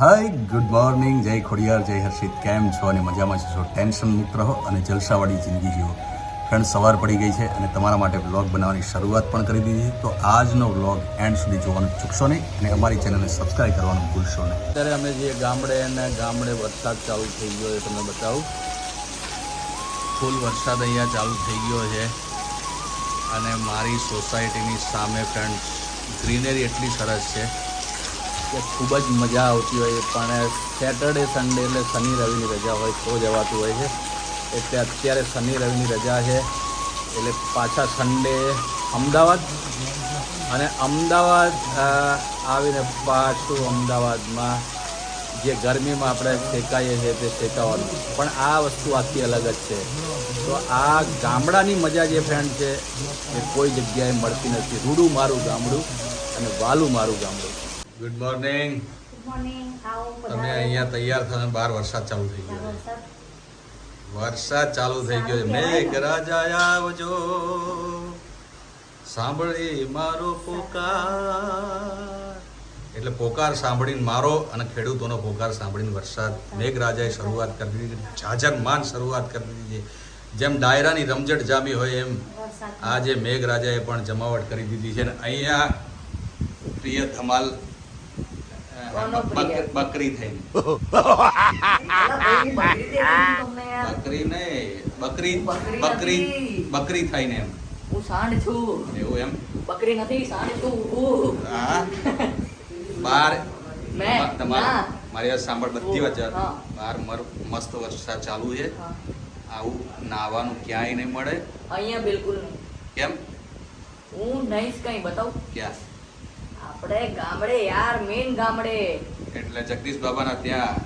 Hi good morning જય ખોડિયાર, જય હર્ષિત. કેમ છો? અને મજામાં છો? ટેન્શન મુક્ત રહો અને જલસાવાળી જિંદગી જીવો ફ્રેન્ડ સવાર પડી ગઈ છે અને તમારા માટે બ્લોગ બનાવવાની શરૂઆત પણ કરી દીધી. છે તો આજનો બ્લોગ એન્ડ સુધી જોવાનું ચૂકશો નહીં અને અમારી ચેનલને સબસ્ક્રાઈબ કરવાનું ભૂલશો નહીં. અત્યારે અમે જે ગામડે અને ગામડે વરસાદ ચાલુ થઈ ગયો એ તમને બતાવું. ફૂલ વરસાદ અહીંયા ચાલુ થઈ ગયો છે. અને મારી સોસાયટીની સામે ફ્રેન્ડ ગ્રીનરી એટલી સરસ છે. કે ખૂબ જ મજા આવતી હોય પણ સેટરડે સન્ડે એટલે શનિ, રવિની રજા હોય, તો જવાતું હોય છે. એટલે અત્યારે શનિ, રવિની રજા છે. એટલે પાછા સન્ડે અમદાવાદ. અને અમદાવાદ આવીને પાછું અમદાવાદમાં જે ગરમીમાં આપણે શેકાઈએ છીએ તે શેકાવાનું. પણ આ વસ્તુ આખી અલગ જ છે. તો આ ગામડાની મજા જે ફ્રેન્ડ છે, એ કોઈ જગ્યાએ મળતી નથી. રૂડું મારું ગામડું અને વાલું મારું ગામડું. ગુડ મોર્નિંગ તમે અહીંયા તૈયાર થઈને બહાર વરસાદ ચાલુ થઈ ગયો. વરસાદ? ચાલુ થઈ ગયો. મેઘ મેઘરાજા આવજો. સાંભળી મારો પોકાર. એટલે પોકાર સાંભળીને મારો અને ખેડૂતોનો પોકાર સાંભળીને વરસાદ. મેઘરાજાએ શરૂઆત કરી દીધી. જાજર માન શરૂઆત કરી દીધી. છે જેમ ડાયરાની રમઝટ જામી હોય એમ આજે મેઘરાજાએ પણ જમાવટ કરી દીધી છે. અને અહીંયા પ્રિય ધમાલ બકરી થઈ બકરી નહીં બકરી બકરી બકરી થઈને એમ. હું સાંડ છું. એવું એમ? બકરી નથી સાંડ છું. હું. હા બાર મેં? મ- મારી વાત સાંભળ બધી વાત મર મસ્ત વરસાદ ચાલુ છે. આવું નાવાનું ક્યાંય નહીં મળે. અહીંયા બિલકુલ નહીં. કેમ? હું નહીં કઈ બતાવું. ક્યાં? આપણે ગામડે યાર મેન ગામડે. એટલે જગદીશ બાબાના ત્યાં.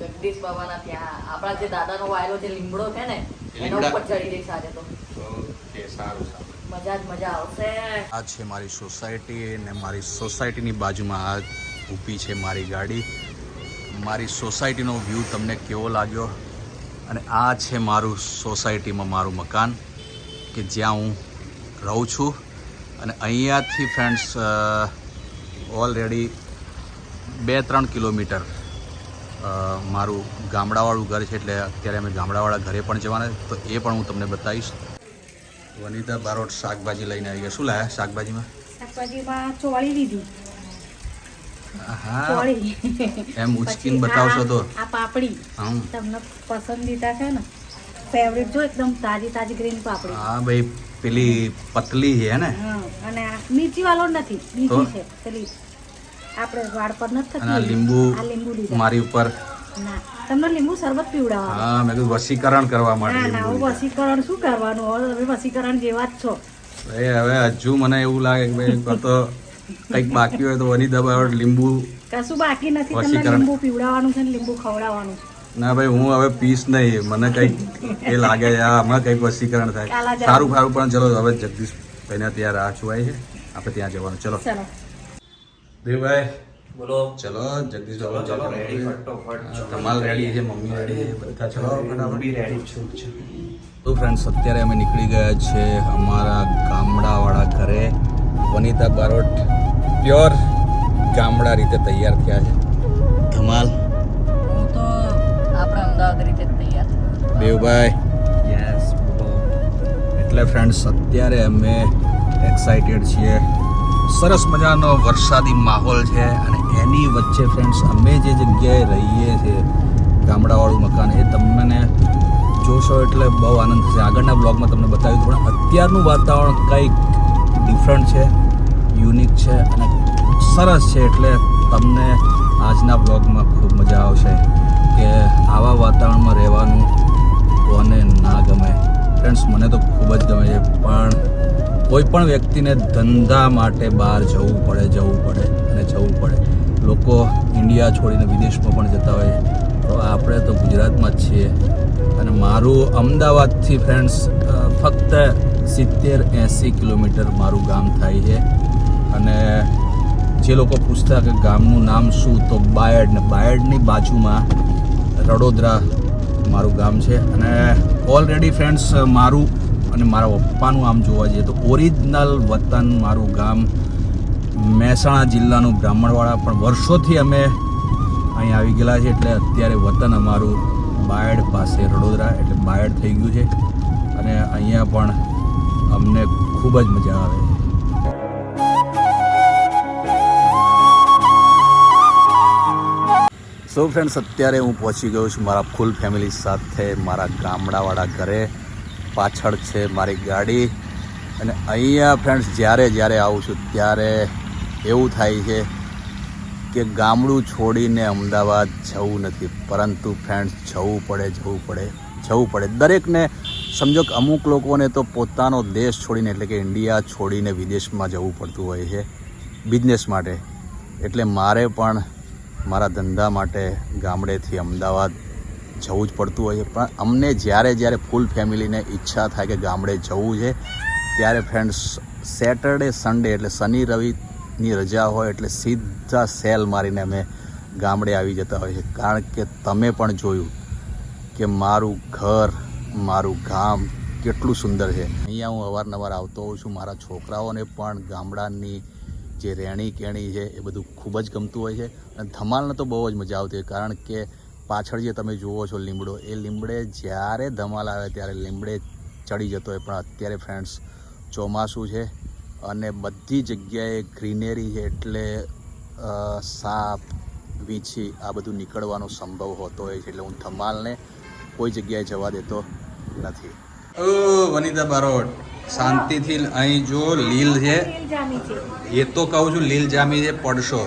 જગદીશ બાબાના ત્યાં. આપણા જે દાદાનો વાયરો જે લીમડો છે ને એના ઉપર ચડી જઈશ આજે તો. ઓકે સારું સારું. મજા જ મજા આવશે. આ છે મારી સોસાયટી અને મારી સોસાયટીની બાજુમાં આ ઊભી છે મારી ગાડી. મારી સોસાયટીનો વ્યૂ તમને કેવો લાગ્યો? અને આ છે મારું સોસાયટીમાં મારું મકાન કે જ્યાં હું રહું છું. અને અહીંયાથી ફ્રેન્ડ્સ ઓલરેડી બે ત્રણ કિલોમીટર મારું ગામડાવાળું ઘર છે એટલે અત્યારે અમે ગામડાવાળા ઘરે પણ જવાના તો એ પણ હું તમને બતાવીશ. વનિતા બારોટ શાકભાજી લઈને આવી ગયા. શું લાયા શાકભાજીમાં? શાકભાજીમાં ચોળી લીધી. એમ ઉચકીને બતાવશો તો. આ પાપડી. તમને પસંદીદા છે ને. ફેવરેટ જો એકદમ તાજી તાજી ગ્રીન પાપડી. હા ભાઈ પેલી પતલી છે ને? અને નીચી વાળો નથી? બીજી છે પેલી આપણે વાળ પર નથી થતી લીંબુ આ લીંબુ મારી ઉપર. ના તમને લીંબુ શરબત પીવડાવવા હા મેં કીધું વશીકરણ કરવા માટે ના ના વસીકરણ શું કરવાનું? હવે તમે વસીકરણ જેવા જ છો. એ હવે હજુ મને એવું લાગે કે ભાઈ તો કંઈક બાકી હોય તો વની બારોટ લીંબુ કશું બાકી નથી તમને. લીંબુ પીવડાવવાનું છે ને લીંબુ ખવડાવવાનું. છે ના ભાઈ હું હવે પીસ નહીં. મને કંઈક એ લાગે હમણાં કંઈક વશીકરણ થાય. સારું સારું પણ ચલો હવે જગદીશ ભાઈને ત્યાં રાહ છુવાય છે. આપણે ત્યાં જવાનું. ચલો. ચલો. દેવભાઈ બોલો. ચલો જગદીશ ચલો, બાબા ચલો. ધમાલ રેડી છે મમ્મી રેડી છે બધા ચલો ફટાફટ. છું. તો ફ્રેન્ડ્સ અત્યારે અમે નીકળી ગયા છે અમારા ગામડાવાળા ઘરે. વનિતા બારોટ પ્યોર ગામડા રીતે તૈયાર થયા છે. ધમાલ. દેવભાઈ. યસ. એટલે ફ્રેન્ડ્સ અત્યારે અમે એક્સાઇટેડ છીએ. સરસ મજાનો વરસાદી માહોલ છે અને એની વચ્ચે ફ્રેન્ડ્સ અમે જે જગ્યાએ રહીએ છીએ ગામડાવાળું મકાન એ તમને જોશો એટલે બહુ આનંદ થશે. આગળના બ્લોગમાં તમને બતાવ્યું પણ અત્યારનું વાતાવરણ કંઈક ડિફરન્ટ છે યુનિક છે અને સરસ છે એટલે તમને આજના બ્લોગમાં ખૂબ મજા આવશે કે આવા વાતાવરણમાં રહેવાનું મને તો ખૂબ જ ગમે છે, પણ કોઈ પણ વ્યક્તિને ધંધા માટે બહાર જવું પડે જવું પડે અને જવું પડે. લોકો ઇન્ડિયા છોડીને વિદેશમાં પણ જતા હોય તો આપણે તો ગુજરાતમાં જ છીએ. અને મારું અમદાવાદથી ફ્રેન્ડ્સ ફક્ત સિત્તેર એંસી કિલોમીટર મારું ગામ થાય છે. અને જે લોકો પૂછતા કે ગામનું નામ શું, તો બાયડ ને બાયડની બાજુમાં રડોદરા મારું ગામ છે અને ઓલરેડી ફ્રેન્ડ્સ મારું અને મારા પપ્પાનું આમ જોવા જઈએ તો ઓરિજિનલ વતન મારું ગામ મહેસાણા જિલ્લાનું બ્રાહ્મણવાડા. પણ વર્ષોથી અમે અહીં આવી ગયેલા છે એટલે અત્યારે વતન અમારું બાયડ પાસે વડોદરા એટલે બાયડ થઈ ગયું છે. અને અહીંયા પણ અમને ખૂબ જ મજા આવે છે. સો ફ્રેન્ડ્સ અત્યારે હું પહોંચી ગયો છું મારા ફૂલ ફેમિલી સાથે, મારા ગામડાવાળા ઘરે. પાછળ છે મારી ગાડી. અને અહીંયા ફ્રેન્ડ્સ જ્યારે જ્યારે આવું છું, ત્યારે એવું થાય છે કે ગામડું છોડીને અમદાવાદ જવું નથી. પરંતુ ફ્રેન્ડ્સ જવું પડે જવું પડે જવું પડે. દરેકને, સમજો કે અમુક લોકોને તો પોતાનો દેશ છોડીને, એટલે કે ઇન્ડિયા છોડીને વિદેશમાં જવું પડતું હોય છે. બિઝનેસ માટે. એટલે મારે પણ મારા ધંધા માટે ગામડેથી અમદાવાદ જવું જ પડતું હોય છે. પણ અમને જ્યારે જ્યારે ફૂલ ફેમિલીને ઈચ્છા થાય કે ગામડે જવું છે, ત્યારે ફ્રેન્ડ્સ સેટરડે સન્ડે એટલે શનિ રવિની રજા હોય એટલે સીધા સેલ મારીને અમે ગામડે આવી જતા હોય છે કારણ કે તમે પણ જોયું કે મારું ઘર, મારું ગામ કેટલું સુંદર છે. અહીંયા હું અવારનવાર આવતો હોઉં છું. મારા છોકરાઓને પણ ગામડાની જે રહેણી કહેણી છે એ બધું ખૂબ જ ગમતું હોય છે. અને ધમાલને તો બહુ જ મજા આવતી હોય, કારણ કે પાછળ જે તમે જુઓ છો લીમડો, એ લીમડે જ્યારે ધમાલ આવે ત્યારે લીમડે ચડી જતો હોય. પણ અત્યારે ફ્રેન્ડ્સ ચોમાસું છે અને બધી જગ્યાએ ગ્રીનરી છે એટલે સાપ, વીંછી આ બધું નીકળવાનો સંભવ હોતો હોય છે. એટલે હું ધમાલને કોઈ જગ્યાએ જવા દેતો નથી. ઓ, વનિતા બારોટ. શાંતિથી અહીં જો લીલ છે. એ તો કહું છું લીલ જામી છે પડશો.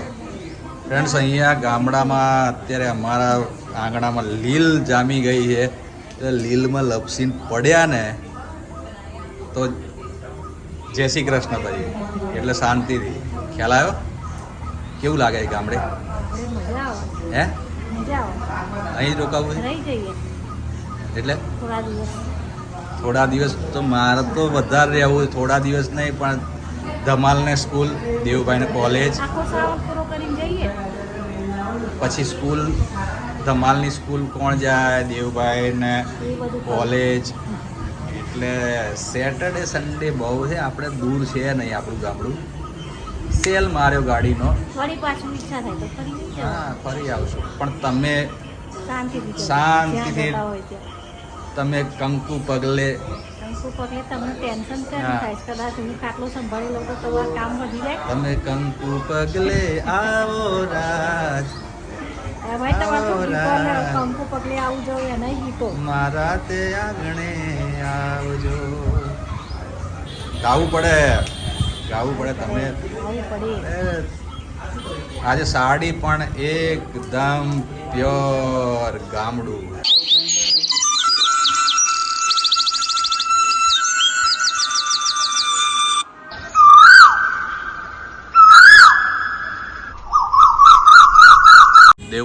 ફ્રેન્ડ્સ અહીંયા ગામડામાં અત્યારે અમારા આંગણામાં લીલ જામી ગઈ છે. એટલે લીલમાં લપસીને પડ્યા ને તો જય શ્રી કૃષ્ણ ભાઈ એટલે શાંતિથી. ખ્યાલ આવ્યો? કેવું લાગે એ ગામડે? હે? અહીં રોકાવું એટલે? થોડા દિવસ તો મારે તો વધારે રહેવું. થોડા દિવસ નહીં પણ ધમાલને સ્કૂલ દેવુભાઈને કોલેજ. પછી સ્કૂલ ધમાલની સ્કૂલ કોણ જાય દેવભાઈ ને એ બધું કોલેજ. એટલે સેટરડે સન્ડે બહુ છે આપણે દૂર છે નહીં આપણું ગામડું. સેલ માર્યો ગાડીનો. હા ફરી આવશું. પણ તમે શાંતિથી તમે કંકુ પગલે કંકુ પગલે તમને ટેન્શન છે થાય કદાચ હું ખાટલો સંભાળી લઉં તો તમારું કામ વધી જાય. તમે કંકુ પગલે આવો રાજ. મારા તે આંગણે આવજો. ગાવું પડે. ગાવું પડે તમે. આજે સાડી પણ એકદમ પ્યોર ગામડું.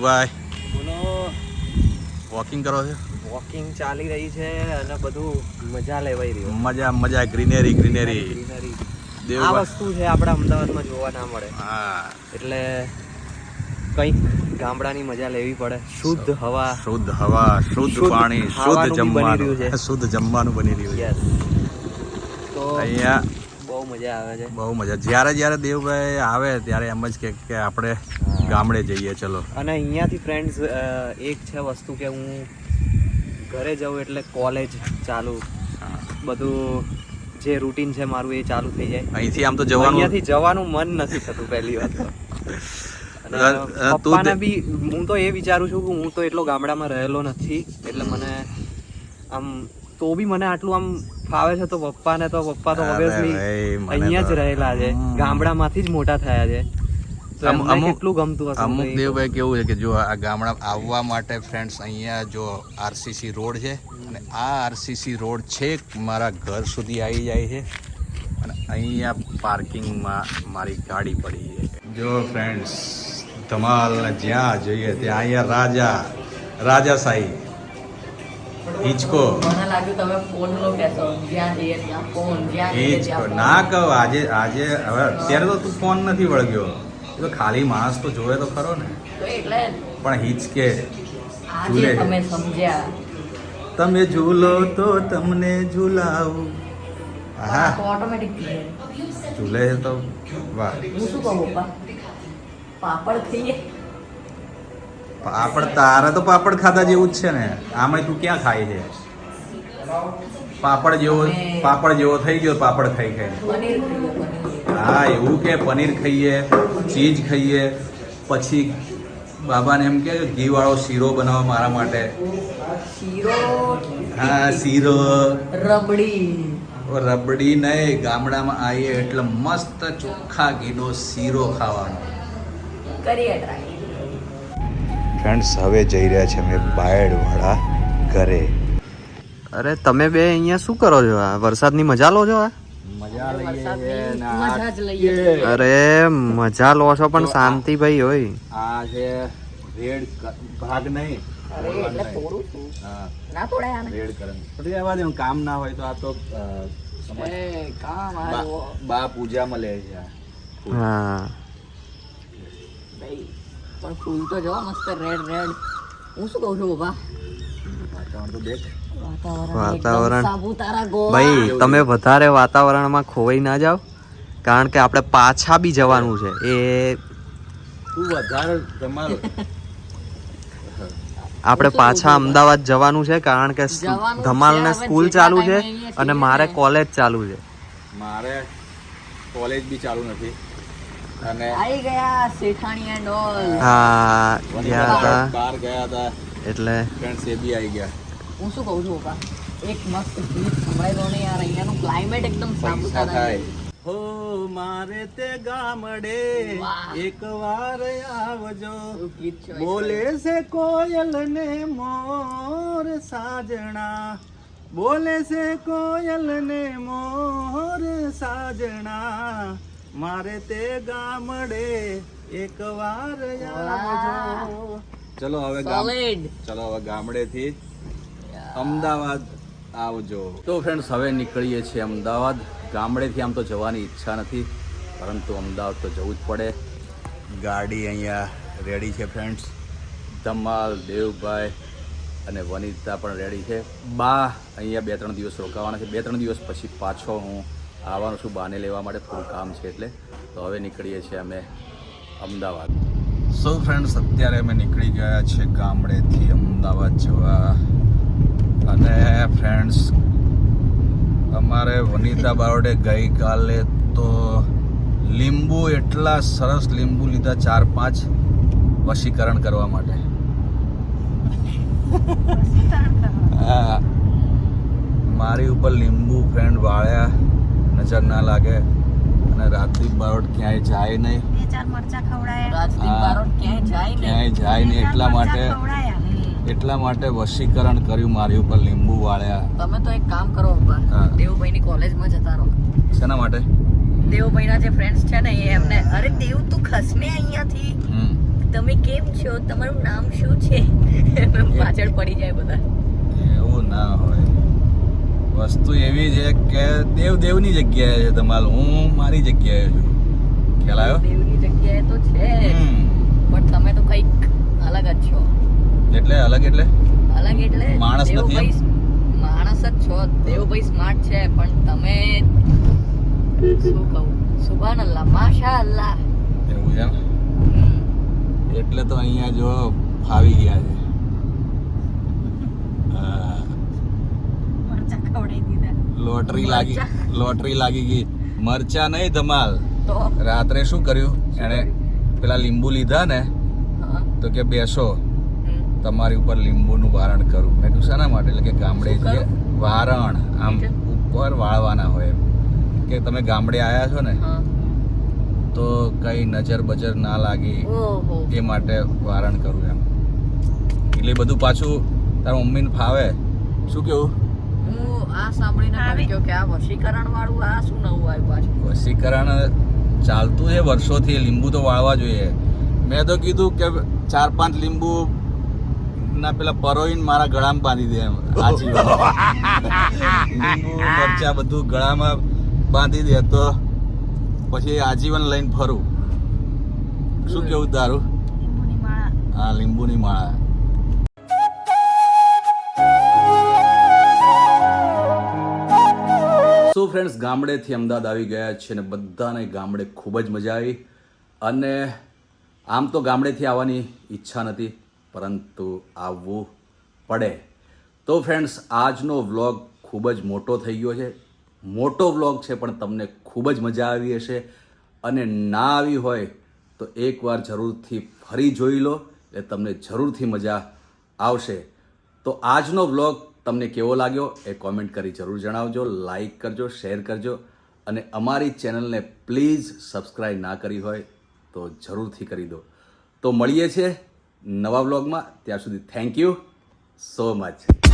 દેવભાઈ બોલો. વોકિંગ કરો છો? વોકિંગ ચાલી રહી છે અને બધું મજા લેવાઈ રહ્યું. મજા મજા ગ્રીનરી ગ્રીનરી ગ્રીનરી આ વસ્તુ છે આપણે અમદાવાદમાં જોવા ના મળે. હા. એટલે કંઈક ગામડાની મજા લેવી પડે. શુદ્ધ હવા. શુદ્ધ હવા શુદ્ધ પાણી શુદ્ધ જમવાનું. શુદ્ધ જમવાનું બની રહ્યું છે. તો અહીંયા મજા આવે છે. બહુ મજા જ્યારે જ્યારે દેવભાઈ આવે ત્યારે એમ જ કે આપણે ગામડે જઈએ ચલો. અને અહીંયાથી ફ્રેન્ડ્સ એક છે વસ્તુ કે હું ઘરે જાઉં એટલે કોલેજ ચાલુ. બધું જે રૂટીન છે મારું એ ચાલુ થઈ જાય. અહીંથી આમ તો જવાનું અહીંયાથી જવાનું મન નથી થતું પહેલી વાત પપ્પાને બી હું તો એ વિચારું છું કે હું તો એટલો ગામડામાં રહેલો નથી. એટલે મને આમ તો બી મને આટલું આમ ફાવે છે તો પપ્પાને તો પપ્પા તો ઓબ્વિયસલી અહીંયા જ રહેલા છે. ગામડામાંથી જ મોટા થયા છે. કેટલું ગમતું હશે? અમુક દેવભાઈ કેવું છે કે જો આ ગામડા આવવા માટે ફ્રેન્ડ્સ અહીંયા જો આરસીસી રોડ છે અને આ આરસીસી રોડ છે મારા ઘર સુધી આવી જાય છે અને અહીંયા પાર્કિંગમાં મારી ગાડી પડી છે. જો ફ્રેન્ડ્સ ધમાલ જ્યાં જોઈએ ત્યાં અહીંયા રાજા રાજાશાહી હિચકો. મને લાગ્યું તમે ફોન નો કહેશો. જ્યાં જઈએ ત્યાં ફોન જ્યાં હિચકો ના કહો આજે આજે હવે અત્યારે તો તું ફોન નથી વળગ્યો. એ તો ખાલી માણસ તો જોવે તો ખરો ને. એટલે પણ હિચકે આજે. તમે સમજ્યા. તમે ઝૂલો તો તમને ઝૂલાવું. હા ઓટોમેટિક ઝૂલે તો વાહ. હું શું કહું પાપડ ખાઈએ. પાપડ તારે તો પાપડ ખાતા જેવું જ છે ને. આમાં તું ક્યાં ખાય છે? પાપડ જેવો પાપડ જેવો થઈ ગયો પાપડ ખાઈ ખાઈ. હા એવું કે પનીર ખાઈએ ચીઝ ખાઈએ પછી બાબાને એમ કે ઘી વાળો શીરો બનાવો મારા માટે. શીરો હા શીરો. રબડી. રબડી નહીં ગામડામાં આવીએ એટલે મસ્ત ચોખ્ખા ઘીનો શીરો ખાવાનો. કરીએ ટ્રાય ફ્રેન્ડ્સ હવે જઈ રહ્યા છે અમે બાયડવાળા ઘરે. અરે તમે બે અહીંયા શું કરો છો? આ વરસાદની મજા લો છો આ? અરે મજા લો છો પણ શાંતિ ભાઈ હોય. આ છે રેડ ભાગ નહીં. કામ ના હોય તો આ તો બા- પૂજામાં લે છે હા. પણ ફૂલ તો જો મસ્ત રેડ રેડ હું શું કહું છું બાબા વાતાવરણ ભાઈ તમે વધારે વાતાવરણમાં ખોવાઈ ના જાઓ કારણ કે આપણે પાછા બી જવાનું છે. એ તું વધારે આપણે પાછા અમદાવાદ જવાનું છે કારણ કે ધમાલને સ્કૂલ ચાલુ છે અને મારે કોલેજ ચાલુ છે. મારે કોલેજ બી ચાલુ નથી. અને આવી ગયા શેઠાણી એન્ડ ઓલ હા ગયા હતા. બહાર ગયા હતા. એટલે ફ્રેન્ડ્સ એ બી આવી ગયા. હું શું કહું છું એક મસ્ત ગીત સંભળાય દો ને યાર અહીંયાનું ક્લાઇમેટ એકદમ થાય. હો મારે તે ગામડે એક વાર આવજો. બોલે છે કોયલ ને મોર સાજણા. બોલે છે કોયલ ને મોર સાજણા. મારે તે ગામડે એક વાર આવજો. ચલો હવે ચલો હવે ગામડેથી અમદાવાદ આવજો. તો ફ્રેન્ડ્સ હવે નીકળીએ છીએ અમદાવાદ. ગામડેથી આમ તો જવાની ઈચ્છા નથી પરંતુ અમદાવાદ તો જવું જ પડે. ગાડી અહીંયા રેડી છે ફ્રેન્ડ્સ ધમાલ દેવભાઈ અને વનિતા પણ રેડી છે. બા અહીંયા બે ત્રણ દિવસ રોકાવાના છે. બે ત્રણ દિવસ પછી પાછો હું આવવાનો છું બાને લેવા માટે થોડું કામ છે એટલે. તો હવે નીકળીએ છીએ અમે અમદાવાદ. સો ફ્રેન્ડ્સ અત્યારે અમે નીકળી ગયા છે ગામડેથી અમદાવાદ જવા. અને ફ્રેન્ડ્સ અમારે વનિતા બારોડે ગઈકાલે તો લીંબુ એટલા સરસ લીંબુ લીધા ચાર પાંચ વશીકરણ કરવા માટે. હા. મારી ઉપર લીંબુ ફ્રેન્ડ વાળ્યા. નજર ના લાગે. અને રાત્રિ બારોટ ક્યાંય જાય નહીં. બે ચાર મરચા ખવડાયા. રાજદીપ બારોટ ક્યાંય જાય ને ક્યાંય જાય નહીં. એટલા માટે એટલા માટે વશીકરણ કર્યું મારી ઉપર લીંબુ વાળ્યા. તમે તો એક કામ કરો. દેવુભાઈની કોલેજમાં જતા રહો. શેના માટે? દેવુભાઈના જે ફ્રેન્ડ્સ છે ને એ એમને અરે દેવ તું ખસને અહીંયાથી. તમે કેમ છો? તમારું નામ શું છે? એમને પાછળ પડી જાય બધા. એવું ના હોય. વસ્તુ એવી છે કે દેવ દેવની જગ્યાએ છે તમારું હું મારી જગ્યાએ છું. ખ્યાલ આવ્યો? દેવની જગ્યાએ તો છે પણ તમે તો કંઈક અલગ જ છો. એટલે અલગ એટલે? અલગ એટલે માણસ નથી માણસ જ છો. દેવભાઈ સ્માર્ટ છે પણ તમે શું કહું? સુભાન અલ્લાહ માશા અલ્લાહ એવું છે? એટલે તો અહીંયા જો ફાવી ગયા છે હા. મરચા ખવડાવી દીધા લોટરી લાગી લોટરી લાગી ગઈ. મરચા નહીં ધમાલ. રાત્રે શું કર્યું? એણે પેલા લીંબુ લીધા ને તો કે બેસો. તમારી ઉપર લીંબુનું વારણ કરું. મેં કીધું શાના માટે? એટલે કે ગામડે જે વારણ આમ ઉપર વાળવાના હોય એમ. કે તમે ગામડે આવ્યા છો ને તો કઈ નજર બજર ના લાગી એ માટે વારણ કરું એમ. એટલે બધું પાછું તારા મમ્મીને ફાવે. શું કેવું? હું આ સાંભળીને ગયો કે આ વશીકરણ વાળું આ શું નવું આવ્યું પાછું? વશીકરણ ચાલતું છે વર્ષોથી લીંબુ તો વાળવા જોઈએ. મેં તો કીધું કે ચાર પાંચ લીંબુ ના પેલા પરોઈન મારા ગળામાં બાંધી દે એમ. આજીવન લીંબુ. મરચા બધું ગળામાં બાંધી દે તો પછી આજીવન લઈને ફરું. શું કેવું તારું? લીંબુની માળા. હા લીંબુની માળા. સો ફ્રેન્ડ્સ ગામડેથી અમદાવાદ આવી ગયા છે અને બધાને ગામડે ખૂબ જ મજા આવી. અને આમ તો ગામડેથી આવવાની ઈચ્છા નથી, પરંતુ આવવું પડે. તો ફ્રેન્ડ્સ આજનો વ્લોગ ખૂબ જ મોટો થઈ ગયો છે. મોટો વ્લોગ છે, પણ તમને ખૂબ જ મજા આવી હશે. અને ના આવી હોય, તો એકવાર જરૂરથી ફરી જોઈ લો, એટલે તમને જરૂરથી મજા આવશે. તો આજનો વ્લોગ તમને કેવો લાગ્યો એ કોમેન્ટ કરી જરૂર જણાવજો લાઈક કરજો શેર કરજો અને અમારી ચેનલને પ્લીઝ સબસ્ક્રાઈબ ના કરી હોય તો જરૂરથી કરી દો. તો મળીએ છીએ નવા બ્લોગમાં ત્યાં સુધી થેન્ક યુ સો મચ